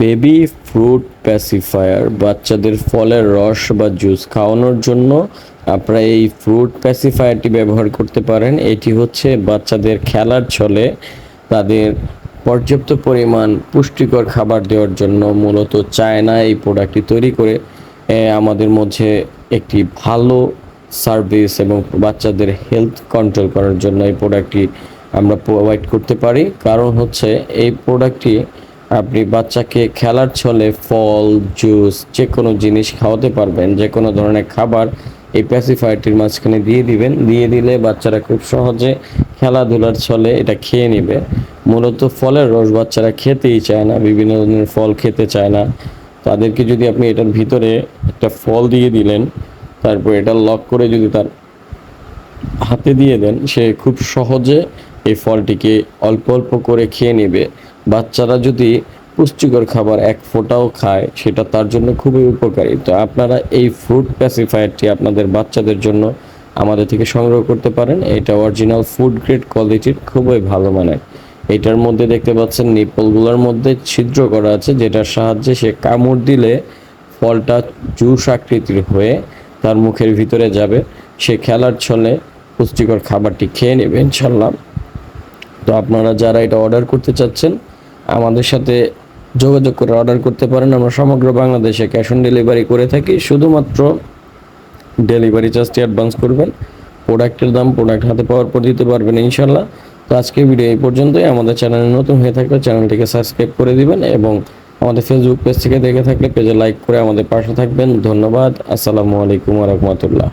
Baby fruit pacifier, বাচ্চাদের ফলের রস বা জুস খাওয়ানোর জন্য আপনারা এই ফ্রুট প্যাসিফায়ারটি ব্যবহার করতে পারেন। এটি হচ্ছে বাচ্চাদের খেলার ছলে তাদের পর্যাপ্ত পরিমাণ পুষ্টিকর খাবার দেওয়ার জন্য মূলত চায়না এই প্রোডাক্টটি তৈরি করে। আমাদের মধ্যে একটি ভালো সার্ভিস এবং বাচ্চাদের হেলথ কন্ট্রোল করার জন্য এই প্রোডাক্টটি আমরা প্রোভাইড করতে পারি। কারণ হচ্ছে এই প্রোডাক্টটি আপনি বাচ্চাকে খেলার ছলে ফল, জুস যে কোনো জিনিস খাওয়াতে পারবেন যে কোনো ধরনের খাবার এই প্যাসিফায়ারটির মাঝখানে দিয়ে দিবেন। দিয়ে দিলে বাচ্চারা খুব সহজে খেলাধুলার ছলে এটা খেয়ে নেবে। মূলত ফলের রস বাচ্চারা খেতেই চায় না, বিভিন্ন ধরনের ফল খেতে চায় না। তাদেরকে যদি আপনি এটার ভিতরে একটা ফল দিয়ে দিলেন, তারপর এটা লক করে যদি তার হাতে দিয়ে দেন, সে খুব সহজে এই ফলটিকে অল্প অল্প করে খেয়ে নেবে। বাচ্চারা যদি পুষ্টিকর খাবার এক ফোঁটাও খায়, সেটা তার জন্য খুবই উপকারী। তো আপনারা এই ফ্রুট প্যাসিফায়ারটি আপনাদের বাচ্চাদের জন্য আমাদের থেকে সংগ্রহ করতে পারেন। এটা অরিজিনাল ফুড গ্রেড কোয়ালিটির খুবই ভালো মানের। এটার মধ্যে দেখতে পাচ্ছেন নিপলগুলোর মধ্যে ছিদ্র করা আছে, যেটার সাহায্যে সে কামড় দিলে ফলটা জুস আকৃতির হয়ে তার মুখের ভিতরে যাবে। সে খেলার ছলে পুষ্টিকর খাবারটি খেয়ে নেবে, ইনশাল্লাহ। তো আপনারা যারা এটা অর্ডার করতে চাচ্ছেন আমাদের সাথে যোগাযোগ করে অর্ডার করতে পারেন। আমরা সমগ্র বাংলাদেশে ক্যাশ অন ডেলিভারি করে থাকি। শুধুমাত্র ডেলিভারি চার্জটি অ্যাডভান্স করবেন। প্রোডাক্টের দাম প্রোডাক্ট হাতে পাওয়ার পর দিতে পারবেন ইনশাল্লাহ তো আজকের ভিডিও এই পর্যন্তই। আমাদের চ্যানেলে নতুন হয়ে থাকলে চ্যানেলটিকে সাবস্ক্রাইব করে দিবেন এবং আমাদের ফেসবুক পেজ থেকে দেখে থাকলে পেজে লাইক করে আমাদের পাশে থাকবেন। ধন্যবাদ। আসসালামু আলাইকুম রহমতুল্লাহ।